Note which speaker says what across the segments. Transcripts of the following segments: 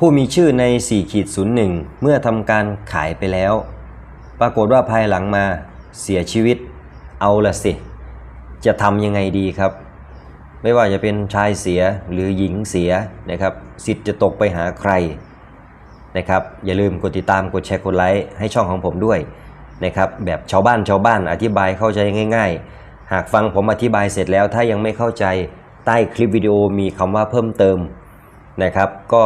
Speaker 1: ผู้มีชื่อใน4ขีด01 เมื่อทำการขายไปแล้ว ปรากฏว่าภายหลังมาเสียชีวิต เอาละสิ จะทำยังไงดีครับ ไม่ว่าจะเป็นชายเสียหรือหญิงเสียนะครับ สิทธิ์จะตกไปหาใครนะครับ อย่าลืมกดติดตามกดแชร์กดไลค์ให้ช่องของผมด้วยนะครับแบบชาวบ้านชาวบ้านอธิบายเข้าใจง่าย ๆ หากฟังผมอธิบายเสร็จแล้วถ้ายังไม่เข้าใจใต้คลิปวิดีโอมีคำว่าเพิ่มเติมนะครับ ก็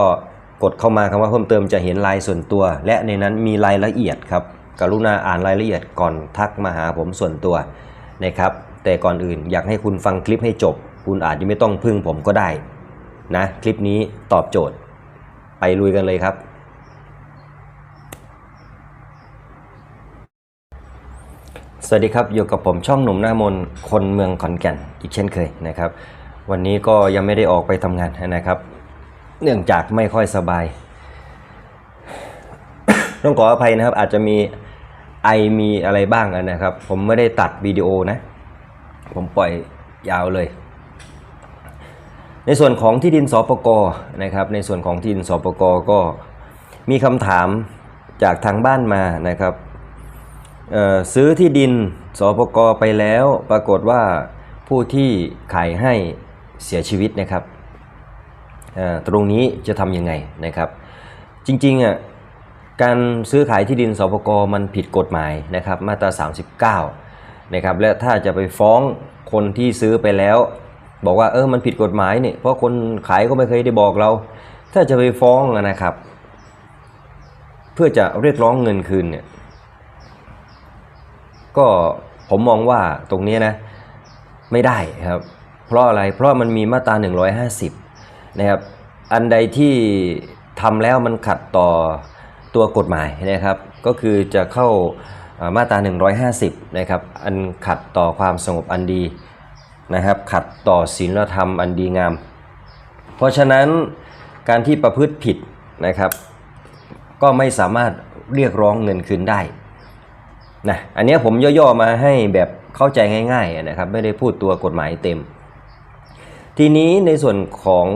Speaker 1: กดเข้ามาคำว่าเพิ่มเติมจะเห็นรายส่วนตัว และในนั้นมีรายละเอียดครับกรุณาอ่านรายละเอียดก่อนทักมาหาผมส่วนตัวนะครับแต่ก่อนอื่นอยากให้คุณฟังคลิปให้จบ คุณอาจจะไม่ต้องพึ่งผมก็ได้นะคลิปนี้ตอบโจทย์ ไปลุยกันเลยครับ สวัสดีครับอยู่กับผมช่องหนุ่มหน้ามนคนเมืองขอนแก่นอีกเช่นเคยนะครับ วันนี้ก็ยังไม่ได้ออกไปทำงานนะครับ เนื่องจากไม่ค่อยสบาย ต้องขออภัยนะครับ อาจจะมีไอมีอะไรบ้างนะครับ ผมไม่ได้ตัดวิดีโอนะ ผมปล่อยยาวเลย ในส่วนของที่ดินสปกนะครับ ในส่วนของที่ดินสปกก็มีคำถามจากทางบ้านมานะครับซื้อที่ดินสปกไปแล้ว ปรากฏว่าผู้ที่ขายให้เสียชีวิตนะครับ ตรงนี้จะทำยังไงนะครับ จริงๆอะการซื้อขายที่ดินสปกมันผิดกฎหมายนะครับมาตรา 39นะครับและถ้าจะไปฟ้องคนที่ซื้อไปแล้ว บอกว่าเออมันผิดกฎหมายเนี่ยเพราะคนขายก็ไม่เคยได้บอกเรา ถ้าจะไปฟ้องนะครับ เพื่อจะเรียกร้องเงินคืนเนี่ยก็ผมมองว่าตรงนี้นะไม่ได้ครับ เพราะอะไรเพราะมันมีมาตรา 150 นะครับอันใดที่ทำแล้วมันขัดต่อตัวกฎหมายนะครับ ก็คือจะเข้าอ่ามาตรา 150 นะครับ อันขัดต่อความสงบอันดีนะครับ ขัดต่อศีลธรรมอันดีงาม เพราะฉะนั้นการที่ประพฤติผิดนะครับ ก็ไม่สามารถเรียกร้องเงินคืนได้นะอันนี้ผมย่อๆมาให้แบบเข้าใจง่ายๆนะครับ ไม่ได้พูดตัวกฎหมายเต็ม ทีนี้ในส่วนของ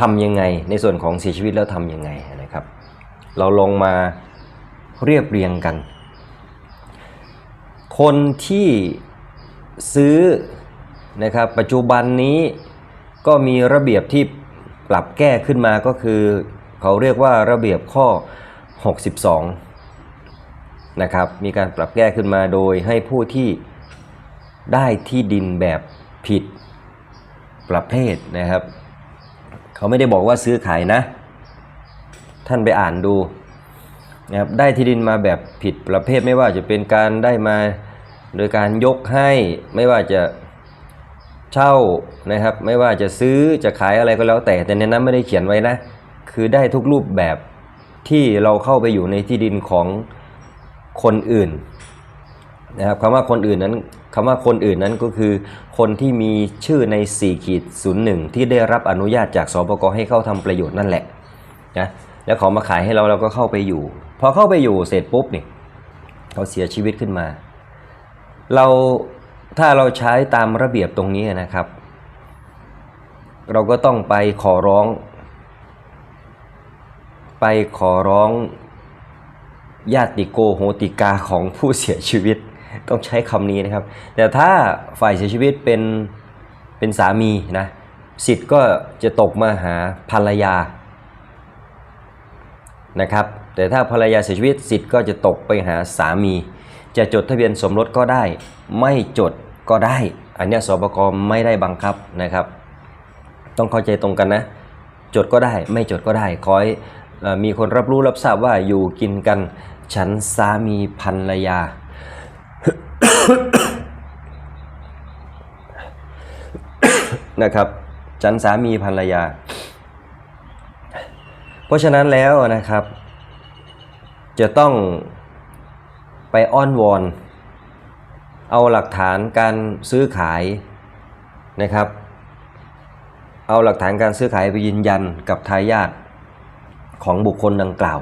Speaker 1: ทำยังไง ในส่วนของเสียชีวิตแล้วทำยังไงนะครับ เราลงมาเรียบเรียงกัน คนที่ซื้อนะครับปัจจุบันนี้ก็มีระเบียบที่ปรับแก้ขึ้นมาก็คือ เขาเรียกว่าระเบียบข้อ 62 นะครับ มีการปรับแก้ขึ้นมาโดยให้ผู้ที่ได้ที่ดินแบบผิด ประเภทนะครับ เขาไม่ได้บอกว่าซื้อขายนะ ท่านไปอ่านดูนะครับได้ที่ดินมาแบบผิดประเภทไม่ว่าจะเป็นการได้มาโดยการยกให้ไม่ว่าจะเช่านะครับ ไม่ว่าจะซื้อจะขายอะไรก็แล้วแต่แต่ในนั้นไม่ได้เขียนไว้นะ คือได้ทุกรูปแบบที่เราเข้าไปอยู่ในที่ดินของคนอื่นนะครับคำว่าคนอื่นนั้น คำว่าคนอื่นนั้นก็คือ คนที่มีชื่อใน4ขีด01 ที่ได้รับอนุญาตจากสปกให้เข้าทำประโยชน์นั่นแหละนะแล้วเขามาขายให้เราเราก็เข้าไปอยู่ พอเข้าไปอยู่เสร็จปุ๊บนี่เขาเสียชีวิตขึ้นมา เราถ้าเราใช้ตามระเบียบตรงนี้นะครับ เราก็ต้องไปขอร้องไปขอร้องญาติโกโหติกาของผู้เสียชีวิต ต้องใช้คำนี้นะครับ แต่ถ้าฝ่ายเสียชีวิตเป็นเป็นสามีนะสิทธิ์ก็จะตกมาหาภรรยานะครับ แต่ถ้าภรรยาเสียชีวิตสิทธิ์ก็จะตกไปหาสามี จะจดทะเบียนสมรสก็ได้ ไม่จดก็ได้ อันนี้สปกไม่ได้บังคับนะครับ ต้องเข้าใจตรงกันนะ จดก็ได้ไม่จดก็ได้ขอให้เอ่อมีคนรับรู้รับทราบว่าอยู่กินกัน ฉันสามีภรรยา นะครับ ฉันสามีภรรยา เพราะฉะนั้นแล้วนะครับ จะต้องไปอ้อนวอน เอาหลักฐานการซื้อขายนะครับ เอาหลักฐานการซื้อขายไปยืนยันกับทายาทของบุคคลดังกล่าว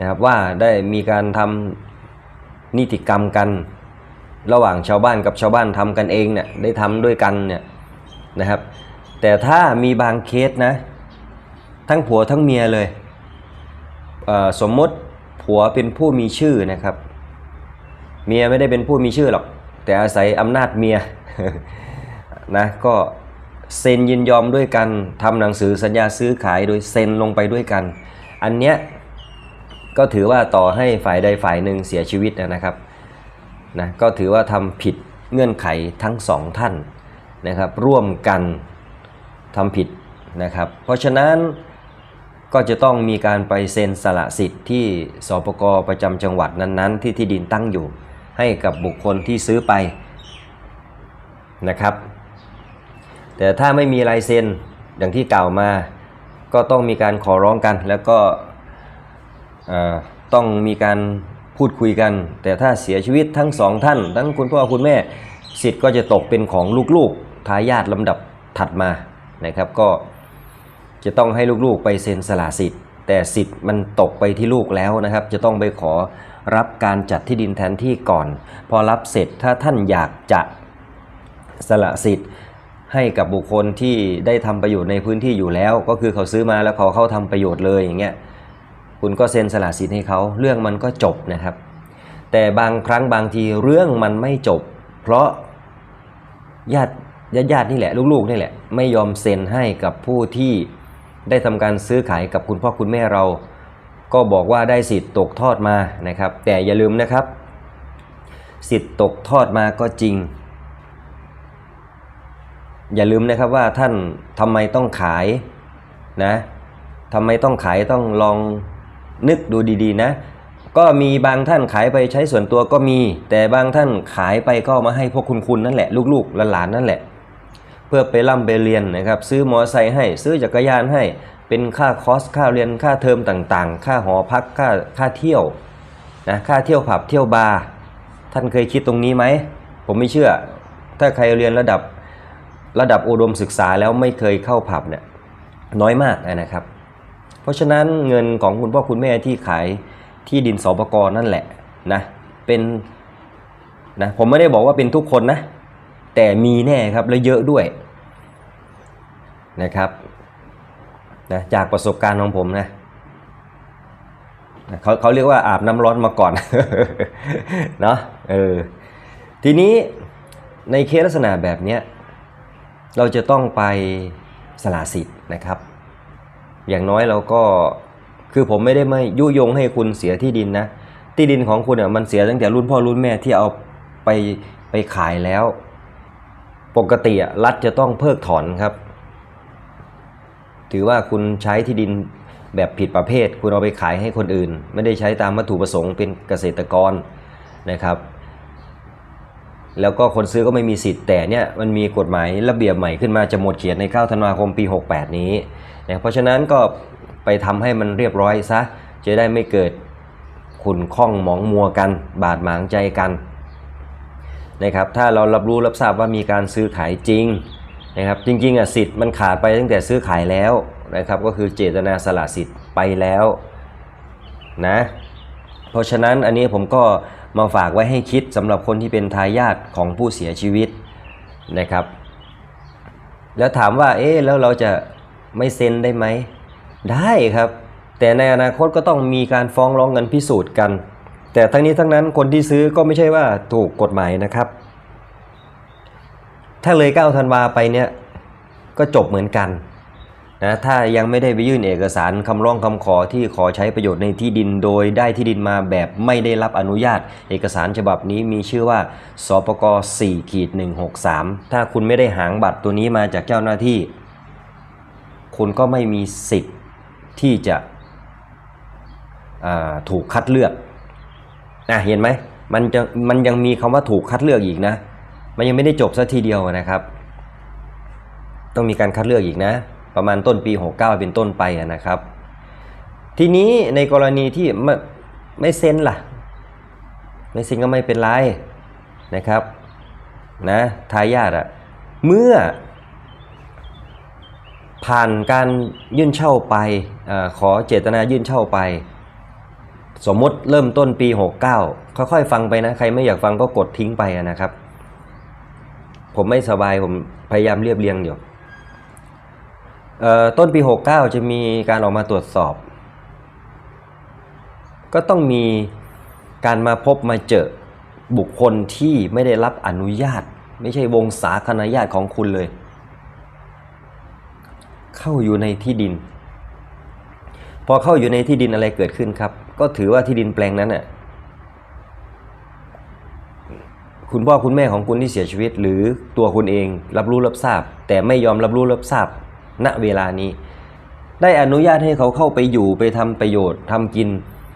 Speaker 1: นะครับว่าได้มีการทำนิติกรรมกัน ระหว่างชาวบ้านกับชาวบ้านทำกันเองเนี่ยได้ทำด้วยกันเนี่ยนะครับ แต่ถ้ามีบางเคสนะ ทั้งผัวทั้งเมียเลยเสมมติผัวเป็นผู้มีชื่อนะครับ เมียไม่ได้เป็นผู้มีชื่อหรอก แต่อาศัยอำนาจเมียนะก็เซ็นยินยอมด้วยกันทำหนังสือสัญญาซื้อขายโดยเซ็นลงไปด้วยกัน อันเนี้ยก็ถือว่าต่อให้ฝ่ายใดฝ่ายหนึ่งเสียชีวิตนะครับ นะก็ถือว่าทำผิดเงื่อนไขทั้งสองท่านนะครับ ร่วมกันทำผิดนะครับ เพราะฉะนั้นก็จะต้องมีการไปเซ็นสละสิทธิ์ที่สปกประจำจังหวัดนั้นๆ ที่ที่ดินตั้งอยู่ ให้กับบุคคลที่ซื้อไปนะครับ แต่ถ้าไม่มีลายเซ็นอย่างที่กล่าวมา ก็ต้องมีการขอร้องกัน แล้วก็ต้องมีการ พูดคุยกัน แต่ถ้าเสียชีวิตทั้งสองท่าน ทั้งคุณพ่อคุณแม่สิทธิ์ก็จะตกเป็นของลูกๆทายาทลำดับถัดมานะครับก็จะต้องให้ลูกๆไปเซ็นสละสิทธิ์ แต่สิทธิ์มันตกไปที่ลูกแล้วนะครับ จะต้องไปขอรับการจัดที่ดินแทนที่ก่อน พอรับเสร็จถ้าท่านอยากจะสละสิทธิ์ให้กับบุคคลที่ได้ทำประโยชน์ในพื้นที่อยู่แล้ว ก็คือเขาซื้อมาแล้วเขาเข้าทำประโยชน์เลยอย่างเงี้ย คุณก็เซ็นสละสิทธิ์ให้เขาเรื่องมันก็จบนะครับ แต่บางครั้งบางทีเรื่องมันไม่จบ เพราะญาติญาติญาตินี่แหละลูกๆนี่แหละไม่ยอมเซ็นให้กับผู้ที่ได้ทำการซื้อขายกับคุณพ่อคุณแม่เรา ก็บอกว่าได้สิทธิ์ตกทอดมานะครับ แต่อย่าลืมนะครับ สิทธิ์ตกทอดมาก็จริง อย่าลืมนะครับว่าท่านทำไมต้องขายนะทำไมต้องขายต้องลอง นึกดูดีๆนะ ก็มีบางท่านขายไปใช้ส่วนตัวก็มี แต่บางท่านขายไปก็มาให้พวกคุณคุณนั่นแหละลูกๆหลานๆนั่นแหละ เพื่อไปร่ำไปเรียนนะครับ ซื้อมอไซค์ให้ ซื้อจักรยานให้ เป็นค่าคอสค่าเรียนค่าเทอมต่างๆ ค่าหอพักค่าค่าเที่ยวนะค่าเที่ยวผับเที่ยวบาร์ท่านเคยคิดตรงนี้ไหมผมไม่เชื่อ ถ้าใครเรียนระดับระดับอุดมศึกษาแล้วไม่เคยเข้าผับเนี่ยน้อยมากนะครับ เพราะฉะนั้นเงินของคุณพ่อคุณแม่ที่ขายที่ดินสปกรนั่นแหละนะเป็นนะผมไม่ได้บอกว่าเป็นทุกคนนะ แต่มีแน่ครับและเยอะด้วยนะครับนะจากประสบการณ์ของผมนะนะเขาเขาเรียกว่าอาบน้ำร้อนมาก่อนเนาะเออทีนี้ในเคสลักษณะแบบเนี้ยเราจะต้องไปสละสิทธิ์นะครับ อย่างน้อยเราก็คือผมไม่ได้ไม่ยุยงให้คุณเสียที่ดินนะ ที่ดินของคุณอะมันเสียตั้งแต่รุ่นพ่อรุ่นแม่ที่เอาไปไปขายแล้ว ปกติรัฐจะต้องเพิกถอนครับ ถือว่าคุณใช้ที่ดินแบบผิดประเภท คุณเอาไปขายให้คนอื่น ไม่ได้ใช้ตามวัตถุประสงค์เป็นเกษตรกรนะครับ แล้วก็คนซื้อก็ไม่มีสิทธิ์แต่เนี่ยมันมีกฎหมายระเบียบใหม่ขึ้นมาจะหมดเขียนใน9ธันวาคมปี 68 นี้นะเพราะฉะนั้นก็ไปทำให้มันเรียบร้อยซะจะได้ไม่เกิดขุนข้องหมองมัวกัน บาดหมางใจกันนะครับถ้าเรารับรู้รับทราบว่ามีการซื้อขายจริงนะครับจริงๆอะสิทธิ์มันขาดไปตั้งแต่ซื้อขายแล้วนะครับก็คือเจตนาสละสิทธิ์ไปแล้วนะเพราะฉะนั้นอันนี้ผมก็ มาฝากไว้ให้คิดสำหรับคนที่เป็นทายาทของผู้เสียชีวิตนะครับ แล้วถามว่าเอ๊ะแล้วเราจะไม่เซ็นได้ไหม ได้ครับ แต่ในอนาคตก็ต้องมีการฟ้องร้องกันพิสูจน์กัน แต่ทั้งนี้ทั้งนั้นคนที่ซื้อก็ไม่ใช่ว่าถูกกฎหมายนะครับ ถ้าเลย9ธันวาไปเนี่ยก็จบเหมือนกัน นะถ้ายังไม่ได้ไปยื่นเอกสารคำร้องคำขอที่ขอใช้ประโยชน์ในที่ดินโดยได้ที่ดินมาแบบไม่ได้รับอนุญาต เอกสารฉบับนี้มีชื่อว่าสปก4ขีด163 ถ้าคุณไม่ได้หางบัตรตัวนี้มาจากเจ้าหน้าที่ คุณก็ไม่มีสิทธิ์ที่จะถูกคัดเลือกนะเห็นไหมมันจะมันยังมีคำว่าถูกคัดเลือกอีกนะ มันยังไม่ได้จบซะทีเดียวนะครับ ต้องมีการคัดเลือกอีกนะ ประมาณต้นปี 69 เป็นต้นไปนะครับ ทีนี้ในกรณีที่ไม่ไม่เซ็นล่ะ ไม่เซ็นก็ไม่เป็นไรนะครับนะทายาทอะเมื่อ ผ่านการยื่นเช่าไปอขอเจตนายื่นเช่าไป สมมติเริ่มต้นปี 69 ค่อยๆ ฟังไปนะ ใครไม่อยากฟังก็กดทิ้งไปนะครับ ผมไม่สบายผมพยายามเรียบเรียงอยู่ ต้นปี 69 จะมีการออกมาตรวจสอบ ก็ต้องมีการมาพบมาเจอบุคคลที่ไม่ได้รับอนุญาต ไม่ใช่วงศาคณาญาติของคุณเลย เข้าอยู่ในที่ดิน พอเข้าอยู่ในที่ดินอะไรเกิดขึ้นครับ ก็ถือว่าที่ดินแปลงนั้นน่ะคุณพ่อคุณแม่ของคุณที่เสียชีวิต หรือตัวคุณเองรับรู้รับทราบ แต่ไม่ยอมรับรู้รับทราบ ณเวลานี้ ได้อนุญาตให้เขาเข้าไปอยู่ไปทำประโยชน์ทำกิน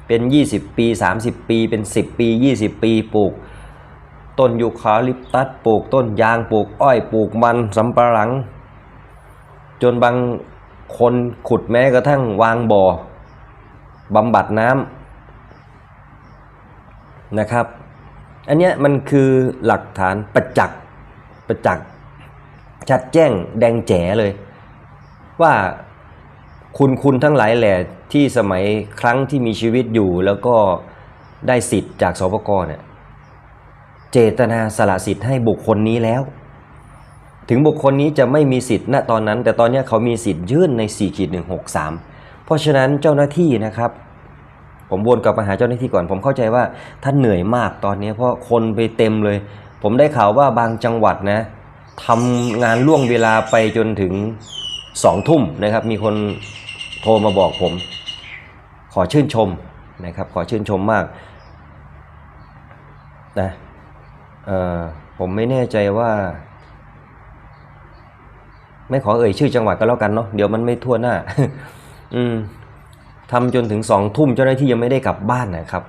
Speaker 1: เป็น 20 ปี 30 ปี เป็น 10 ปี 20 ปีปลูก ต้นยูคาลิปตัสปลูกต้นยางปลูกอ้อยปลูกมันสำปะหลัง จนบางคนขุดแม้กระทั่งวางบ่อบำบัดน้ำนะครับ อันเนี้ยมันคือหลักฐานประจักษ์ประจักษ์ชัดแจ้งแดงแจ๋เลย ว่าคุณคุณทั้งหลายแหล่ที่สมัยครั้งที่มีชีวิตอยู่แล้วก็ได้สิทธิ์จากสปกเนี่ยเจตนาสละสิทธิ์ให้บุคคลนี้แล้ว ถึงบุคคลนี้จะไม่มีสิทธิ์ณตอนนั้น แต่ตอนนี้เขามีสิทธิ์ยื่นใน4ขีด163เพราะฉะนั้นเจ้าหน้าที่นะครับ ผมวนกลับมาหาเจ้าหน้าที่ก่อน ผมเข้าใจว่าท่านเหนื่อยมากตอนนี้เพราะคนไปเต็มเลย ผมได้ข่าวว่าบางจังหวัดนะทำงานล่วงเวลาไปจนถึง สองทุ่มนะครับ มีคนโทรมาบอกผม ขอชื่นชมนะครับ ขอชื่นชมมากนะผมไม่แน่ใจว่า ไม่ขอเอ่ยชื่อจังหวัดก็แล้วกันเนาะเดี๋ยวมันไม่ทั่วหน้า อืมทำจนถึงสองทุ่มเจ้าหน้าที่ยังไม่ได้กลับบ้านนะครับ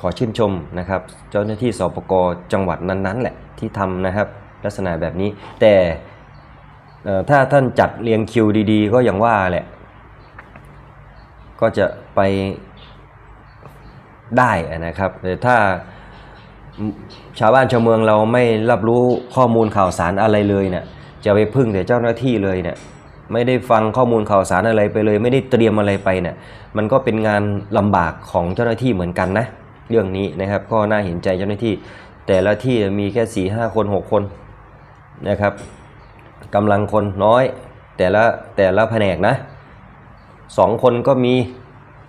Speaker 1: ขอชื่นชมนะครับ เจ้าหน้าที่สปกจังหวัดนั้นๆ แหละที่ทำนะครับ ลักษณะแบบนี้แต่ ถ้าท่านจัดเรียงคิวดี ๆ ก็อย่างว่าแหละ ก็จะไปได้นะครับ แต่ถ้าชาวบ้านชาวเมืองเราไม่รับรู้ข้อมูลข่าวสารอะไรเลยเนี่ยจะไปพึ่งแต่เจ้าหน้าที่เลยเนี่ยไม่ได้ฟังข้อมูลข่าวสารอะไรไปเลย ไม่ได้เตรียมอะไรไปเนี่ยมันก็เป็นงานลำบากของเจ้าหน้าที่เหมือนกันนะ เรื่องนี้นะครับก็น่าเห็นใจเจ้าหน้าที่ แต่ละที่มีแค่สี่ห้าคนหกคนนะครับ กำลังคนน้อย แต่ละแต่ละแผนกนะสองคนก็มี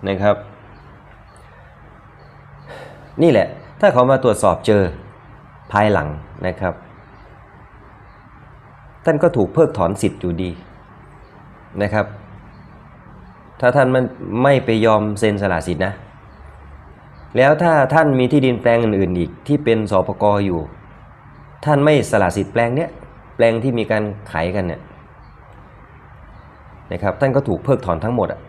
Speaker 1: นะครับ นี่แหละ ถ้าเขามาตรวจสอบเจอภายหลังนะครับ ท่านก็ถูกเพิกถอนสิทธิ์อยู่ดีนะครับ ถ้าท่านมันไม่ไปยอมเซ็นสละสิทธินะ แล้วถ้าท่านมีที่ดินแปลงอื่นๆอีกที่เป็นสปกอยู่ ท่านไม่สละสิทธิ์แปลงเนี้ย แปลงที่มีการขายกันเนี่ยนะครับท่านก็ถูกเพิกถอนทั้งหมดอะ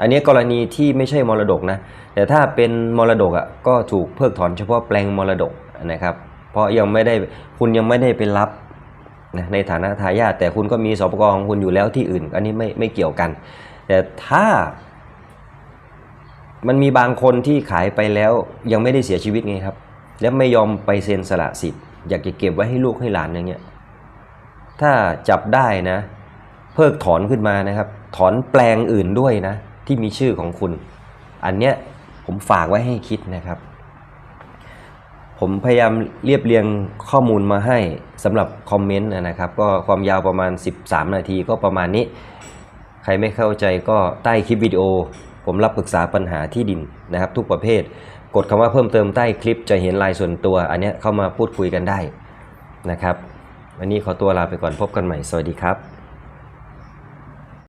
Speaker 1: อันนี้กรณีที่ไม่ใช่มรดกนะแต่ถ้าเป็นมรดกอะก็ถูกเพิกถอนเฉพาะแปลงมรดกนะครับ เพราะยังไม่ได้คุณยังไม่ได้ไปรับนะในฐานะทายาทแต่คุณก็มีสปกของคุณอยู่แล้วที่อื่น อันนี้ไม่ไม่เกี่ยวกัน แต่ถ้ามันมีบางคนที่ขายไปแล้วยังไม่ได้เสียชีวิตไงครับ แล้วไม่ยอมไปเซ็นสละสิทธิ์อยากจะเก็บไว้ให้ลูกให้หลานอย่างเงี้ย ถ้าจับได้นะ เพิกถอนขึ้นมานะครับ ถอนแปลงอื่นด้วยนะ ที่มีชื่อของคุณ อันเนี้ยผมฝากไว้ให้คิดนะครับ ผมพยายามเรียบเรียงข้อมูลมาให้สำหรับคอมเมนต์นะครับ ก็ความยาวประมาณ 13 นาทีก็ประมาณนี้ ใครไม่เข้าใจก็ใต้คลิปวิดีโอ ผมรับปรึกษาปัญหาที่ดินนะครับ ทุกประเภท กดคำว่าเพิ่มเติมใต้คลิปจะเห็นลายส่วนตัว อันเนี้ยเข้ามาพูดคุยกันได้นะครับ วันนี้ขอตัวลาไปก่อนพบกันใหม่ สวัสดีครับ